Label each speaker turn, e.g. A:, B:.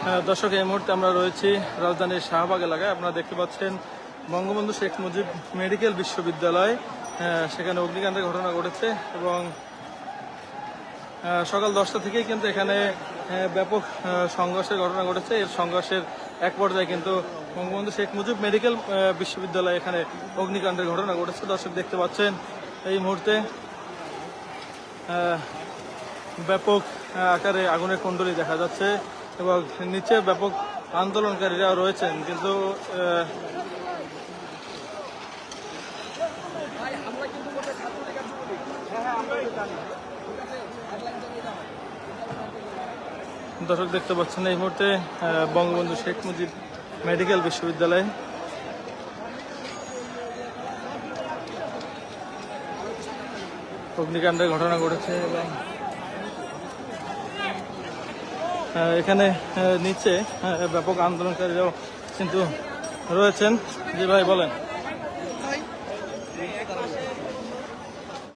A: দর্শক, এই মুহূর্তে আমরা রয়েছি রাজধানীর শাহবাগ এলাকায়। আপনারা দেখতে পাচ্ছেন বঙ্গবন্ধু শেখ মুজিব মেডিকেল বিশ্ববিদ্যালয়। সেখানে অগ্নিকাণ্ডের ঘটনা ঘটেছে এবং সকাল দশটা থেকেই কিন্তু এখানে ব্যাপক সংঘর্ষের ঘটনা ঘটেছে। এর সংঘর্ষের এক পর্যায়ে কিন্তু বঙ্গবন্ধু শেখ মুজিব মেডিকেল বিশ্ববিদ্যালয়ে এখানে অগ্নিকাণ্ডের ঘটনা ঘটেছে। দর্শক, দেখতে পাচ্ছেন এই মুহূর্তে ব্যাপক আকারে আগুনের কুণ্ডলী দেখা যাচ্ছে। এবং নিচে ব্যাপক আন্দোলনকারীরা রয়েছেন, কিন্তু দর্শক দেখতে পাচ্ছেন এই মুহূর্তে বঙ্গবন্ধু শেখ মুজিব মেডিকেল বিশ্ববিদ্যালয়। অগ্নিকাণ্ডের ঘটনা ঘটেছে এবং এখানে নিচে ব্যাপক আন্দোলনকারীরাও কিন্তু রয়েছেন। জি ভাই বলেন।